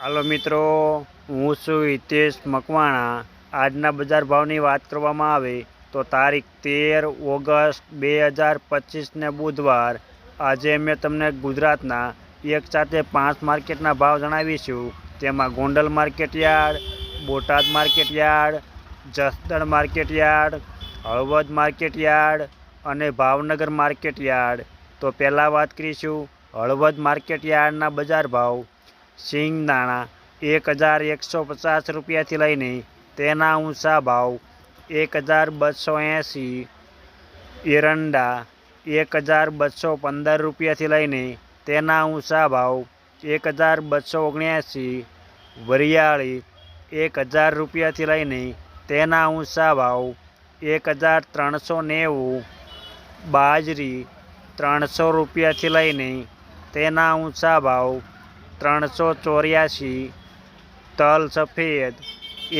હાલો મિત્રો, હું છું હિતેશ મકવાણા. આજના બજાર ભાવની વાત કરવામાં આવે તો તારીખ તેર ઓગસ્ટ બે હજાર પચીસને બુધવાર. આજે મેં તમને ગુજરાતના એક સાથે પાંચ માર્કેટના ભાવ જણાવીશું. તેમાં Gondal market yard Botad market yard Jasdan market yard, Halvad market yard અને ભાવનગર માર્કેટ યાર્ડ. તો પહેલાં વાત કરીશું હળવદ માર્કેટ યાર્ડના બજાર ભાવ. સિંગદાણા એક હજાર એકસો પચાસ રૂપિયાથી લઈને તેના ઊંચા ભાવ એક હજાર બસો એંસી, એરંડા એક હજાર બસો પંદર રૂપિયાથી લઈને તેના ઊંચા ભાવ એક હજાર બસો ઓગણ્યાસી, વરિયાળી એક હજાર રૂપિયાથી લઈને તેના ઊંચા ભાવ એક હજાર ત્રણસો નેવું, બાજરી ત્રણસો રૂપિયાથી લઈને તેના ઊંચા ભાવ ત્રણસો ચોર્યાસી, તલ સફેદ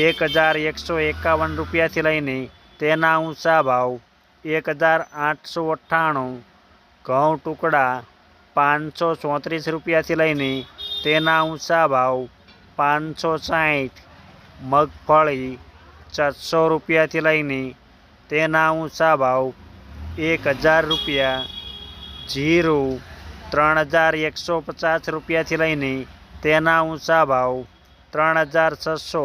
એક હજાર એકસો એકાવન રૂપિયાથી લઈને તેના ઊંચા ભાવ એક હજાર આઠસો અઠ્ઠાણું, ઘઉં ટુકડા, પાંચસો ચોત્રીસ રૂપિયાથી લઈને તેના ઊંચા ભાવ, પાંચસો સાઠ, મગફળી, છસો રૂપિયાથી લઈને તેના ઊંચા ભાવ એક હજાર રૂપિયા, જીરું ત્રણ હજાર એકસો પચાસ રૂપિયાથી લઈને તેના ઊંચા ભાવ ત્રણ હજાર છસો.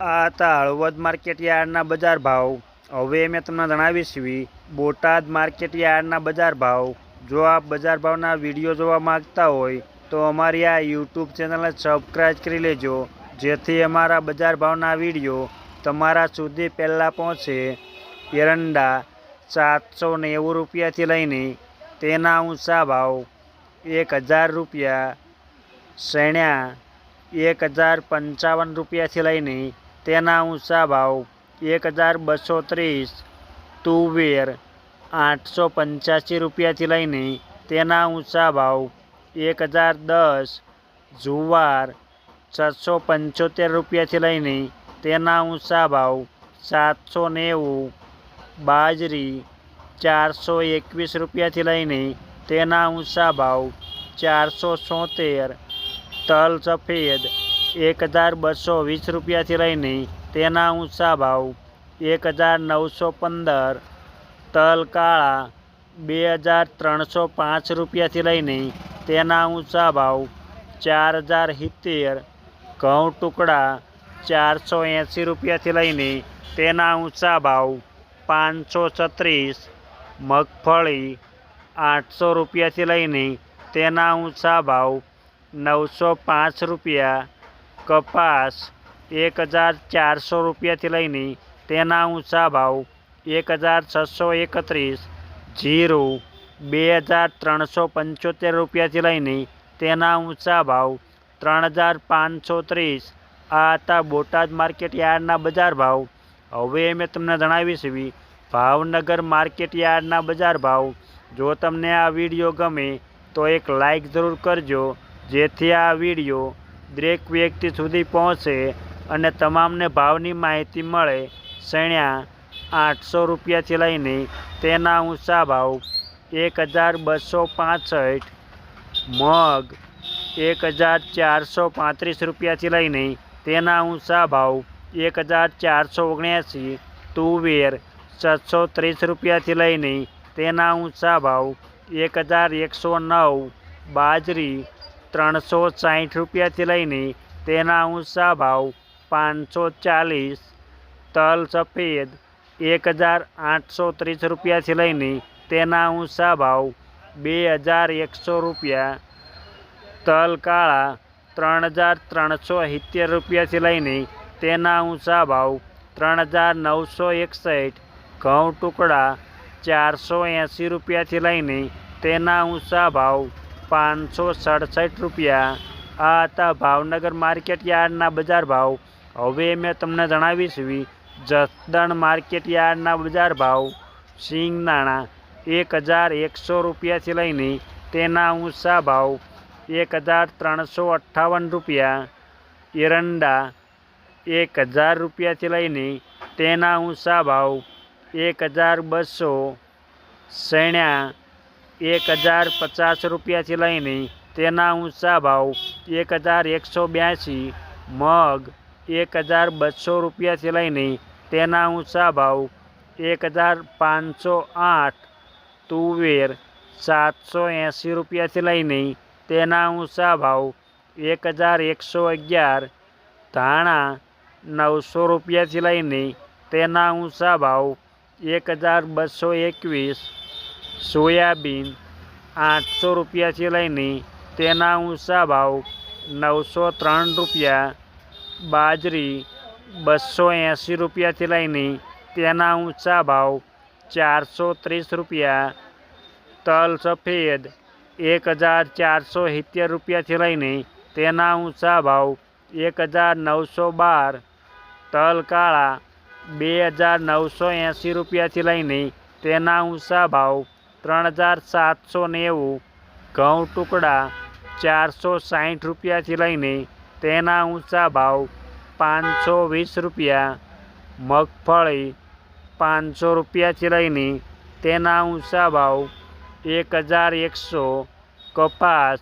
આ હતા હળવદ માર્કેટ યાર્ડના બજાર ભાવ. હવે મેં તમને જણાવીશ બોટાદ માર્કેટ યાર્ડના બજાર ભાવ. જો આપ બજાર ભાવના વીડિયો જોવા માગતા હોય, તો અમારી આ યુટ્યુબ ચેનલને સબસ્ક્રાઈબ કરી લેજો, જેથી અમારા બજાર ભાવના વીડિયો તમારા સુધી પહેલાં પહોંચે. એરંડા સાતસો નેવું રૂપિયાથી લઈને તેના ઊંચા ભાવ એક હજાર રૂપિયા, શેણ્યા એક હજાર પંચાવન રૂપિયાથી લઈને તેના ઊંચા ભાવ એક હજાર બસો ત્રીસ, તુવેર આઠસો પંચ્યાસી રૂપિયાથી લઈને તેના ઊંચા ભાવ એક હજાર દસ, જુવાર છસો પંચોતેર રૂપિયાથી લઈને તેના ઊંચા ભાવ સાતસો નેવું, બાજરી ચારસો એકવીસ રૂપિયાથી લઈને તેના ઊંચા ભાવ ચારસો છોતેર, તલ સફેદ એક હજાર બસો વીસ રૂપિયાથી લઈને તેના ઊંચા ભાવ એક હજાર નવસો પંદર, તલ કાળા બે હજાર ત્રણસો પાંચ રૂપિયાથી લઈને તેના ઊંચા ભાવ ચાર હજાર સિત્તેર, ઘઉં ટુકડા ચારસો એંસી રૂપિયાથી લઈને તેના ઊંચા ભાવ પાંચસો છત્રીસ મગફળી આઠસો રૂપિયાથી લઈને તેના ઊંચા ભાવ નવસો પાંચ રૂપિયા, કપાસ એક હજાર ચારસો રૂપિયાથી લઈને તેના ઊંચા ભાવ એક હજાર છસો એકત્રીસ, જીરું બે હજાર ત્રણસો પંચોતેર રૂપિયાથી લઈને તેના ઊંચા ભાવ ત્રણ હજાર પાંચસો ત્રીસ. આ હતા બોટાદ માર્કેટ યાર્ડના બજાર ભાવ. હવે મેં તમને જણાવીશ એવી ભાવનગર માર્કેટ યાર્ડના બજાર ભાવ. જો તમને આ વીડિયો ગમે, તો એક લાઈક જરૂર કરજો, જેથી આ વીડિયો દરેક વ્યક્તિ સુધી પહોંચે અને તમામને ભાવની માહિતી મળે. શણ્યા આઠસો રૂપિયાથી લઈને તેના ઊંચા ભાવ એક હજાર બસો પાસઠ, મગ એક હજાર ચારસો પાંત્રીસ રૂપિયાથી લઈને તેના ઊંચા ભાવ એક હજાર ચારસો ઓગણ્યાસી, તુવેર છસો ત્રીસ રૂપિયાથી લઈને તેના ઊંચા ભાવ એક હજાર એકસો નવ, બાજરી ત્રણસો સાઠ રૂપિયાથી લઈને તેના ઊંચા ભાવ પાંચસો ચાલીસ, તલ સફેદ એક હજાર આઠસો ત્રીસ રૂપિયાથી લઈને તેના ઊંચા ભાવ બે હજાર એકસો રૂપિયા, તલ કાળા ત્રણ હજાર ત્રણસો સિત્તેર રૂપિયાથી લઈને તેના ઊંચા ભાવ ત્રણ હજાર નવસો એકસઠ ઘઉં ટુકડા ચારસો એંસી રૂપિયાથી લઈને તેના ઊંચા ભાવ પાંચસો સડસઠ રૂપિયા. આ હતા ભાવનગર માર્કેટ યાર્ડના બજાર ભાવ. હવે મેં તમને જણાવીશ જસદણ માર્કેટ યાર્ડના બજાર ભાવ. સિંગદાણા એક હજાર એકસો રૂપિયાથી લઈને તેના ઊંચા ભાવ, એક હજાર ત્રણસો અઠ્ઠાવન રૂપિયા. એરંડા, એક હજાર રૂપિયાથી લઈને તેના ઊંચા ભાવ એક હજાર બસો શેણ્યા એક હજાર પચાસ રૂપિયાથી લઈને તેના ઊંચા ભાવ એક હજાર એકસો બ્યાસી, મગ એક હજાર બસો રૂપિયાથી લઈને તેના ઊંચા ભાવ એક હજાર પાંચસો આઠ, તુવેર સાતસો એંસી રૂપિયાથી લઈને તેના ઊંચા ભાવ એક હજાર એકસો અગિયાર, ધાણા નવસો રૂપિયાથી લઈને તેના ઊંચા ભાવ એક હજાર બસો એકવીસ સોયાબીન આઠસો રૂપિયાથી લઈને તેના ઊંચા ભાવ નવસો ત્રણ રૂપિયા, બાજરી બસો એંસી રૂપિયાથી લઈને તેના ઊંચા ભાવ ચારસો ત્રીસ રૂપિયા, તલ સફેદ એક હજાર ચારસો સિત્તેર રૂપિયાથી લઈને તેના ઊંચા ભાવ એક હજાર નવસો બાર, તલ કાળા બે હજાર નવસો એંસી રૂપિયાથી લઈને તેના ઊંચા ભાવ ત્રણ હજાર સાતસો નેવું, ઘઉં ટુકડા ચારસો સાઠ રૂપિયાથી લઈને તેના ઊંચા ભાવ પાંચસો વીસ રૂપિયા, મગફળી પાંચસો રૂપિયાથી લઈને તેના ઊંચા ભાવ એક હજાર એકસો, કપાસ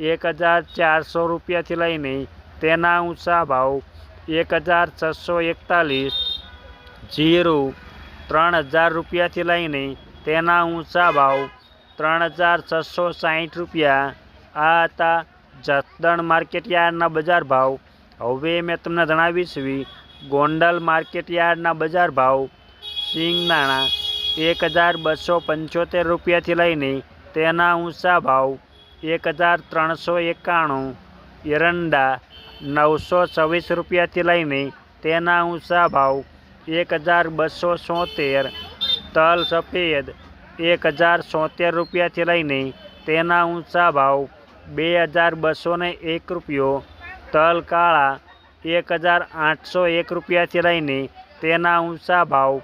એક હજાર ચારસો રૂપિયાથી લઈને તેના ઊંચા ભાવ એક હજાર છસો એકતાલીસ જીરું ત્રણ હજાર રૂપિયાથી લઈને તેના ઊંચા ભાવ ત્રણ હજાર છસો સાઠ રૂપિયા. આ હતા જસદણ માર્કેટ યાર્ડના બજાર ભાવ. હવે મેં તમને જણાવીશ ગોંડલ માર્કેટ યાર્ડના બજાર ભાવ. સિંગદાણા એક હજાર બસો પંચોતેર રૂપિયાથી લઈને તેના ઊંચા ભાવ એક હજાર ત્રણસો એકાણું. એરંડા નવસો છવ્વીસ રૂપિયાથી લઈને તેના ઊંચા ભાવ એક હજાર બસો સોતેર. તલ સફેદ. એક હજાર સોતેર રૂપિયાથી લઈને તેના ઊંચા ભાવ બે હજાર બસો એક રૂપિયો. તલ કાળા. એક હજાર આઠસો એક રૂપિયાથી લઈને તેના ઊંચા ભાવ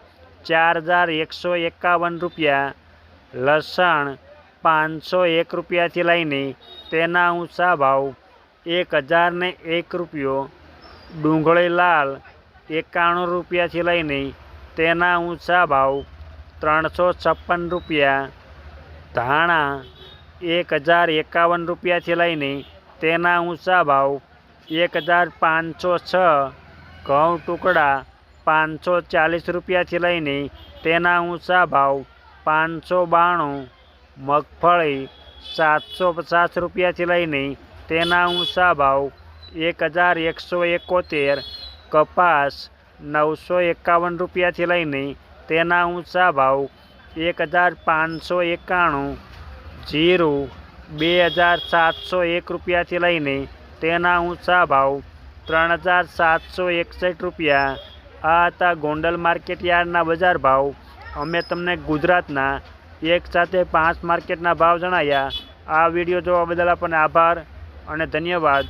ચાર હજાર એકસો એકાવન રૂપિયા. લસણ પાંચસો એક રૂપિયાથી લઈને તેના ઊંચા ભાવ એક હજાર એક રૂપિયો. ડુંગળી લાલ એકાણું રૂપિયાથી લઈને તેના ઊંચા ભાવ ત્રણસો છપ્પન રૂપિયા, ધાણા એક હજાર એકાવન રૂપિયાથી લઈને તેના ઊંચા ભાવ એક હજાર પાંચસો છ, ઘઉં ટુકડા પાંચસો ચાલીસ રૂપિયાથી લઈને તેના ઊંચા ભાવ પાંચસો બાણું, મગફળી સાતસો પચાસ રૂપિયાથી લઈને તેના ઊંચા ભાવ એક હજાર એકસો એકોતેર કપાસ નવસો એકાવન રૂપિયાથી લઈને તેના ઊંચા ભાવ એક હજાર પાંચસો એકાણું, જીરું બે હજાર સાતસો એક રૂપિયાથી લઈને તેના ઊંચા ભાવ ત્રણ હજાર સાતસો એકસઠ રૂપિયા. આ હતા ગોંડલ માર્કેટ યાર્ડના બજાર ભાવ. અમે તમને ગુજરાતના એક સાથે પાંચ માર્કેટના ભાવ જણાવ્યા આ વીડિયો જોવા બદલ આપણને આભાર અને ધન્યવાદ.